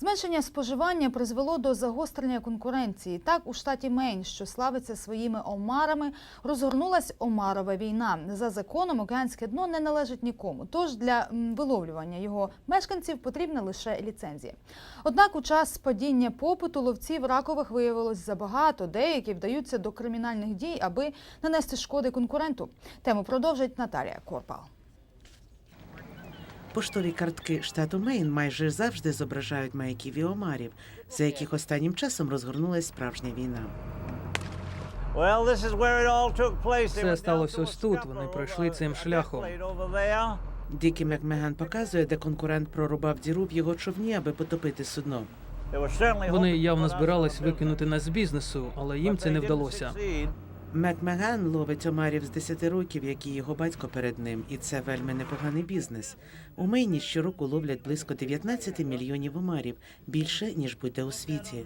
Зменшення споживання призвело до загострення конкуренції. Так, у штаті Мейн, що славиться своїми омарами, розгорнулась омарова війна. За законом океанське дно не належить нікому. Тож для виловлювання його мешканців потрібна лише ліцензія. Однак у час падіння попиту ловців ракових виявилось забагато. Деякі вдаються до кримінальних дій, аби нанести шкоди конкуренту. Тему продовжить Наталія Корпал. Поштові картки штату Мейн майже завжди зображають маяків і омарів, за яких останнім часом розгорнулась справжня війна. Це сталося ось тут. Вони пройшли цим шляхом. Дікі Макмеган показує, де конкурент прорубав діру в його човні, аби потопити судно. Вони явно збирались викинути нас з бізнесу, але їм це не вдалося. Макмеган ловить омарів з 10 років, як і його батько перед ним, і це вельми непоганий бізнес. У Мейні щороку ловлять близько 19 мільйонів омарів, більше ніж будь-де у світі.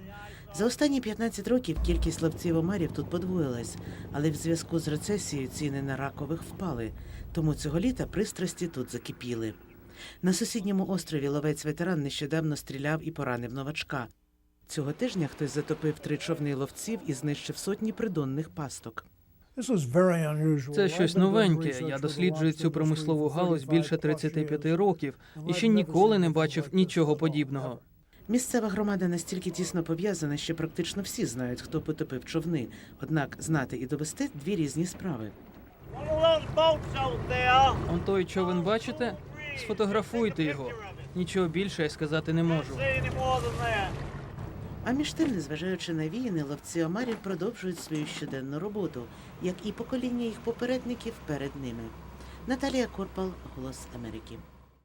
За останні 15 років кількість ловців омарів тут подвоїлась, але в зв'язку з рецесією ціни на ракових впали. Тому цього літа пристрасті тут закипіли. На сусідньому острові ловець-ветеран нещодавно стріляв і поранив новачка. Цього тижня хтось затопив три човни ловців і знищив сотні придонних пасток. Це щось новеньке. Я досліджую цю промислову галузь більше 35 років і ще ніколи не бачив нічого подібного. Місцева громада настільки тісно пов'язана, що практично всі знають, хто потопив човни. Однак знати і довести дві різні справи. Он той човен бачите? Сфотографуйте його. Нічого більше я сказати не можу. А між тим, незважаючи на війни, ловці омарів продовжують свою щоденну роботу, як і покоління їх попередників перед ними. Наталія Корпал, Голос Америки.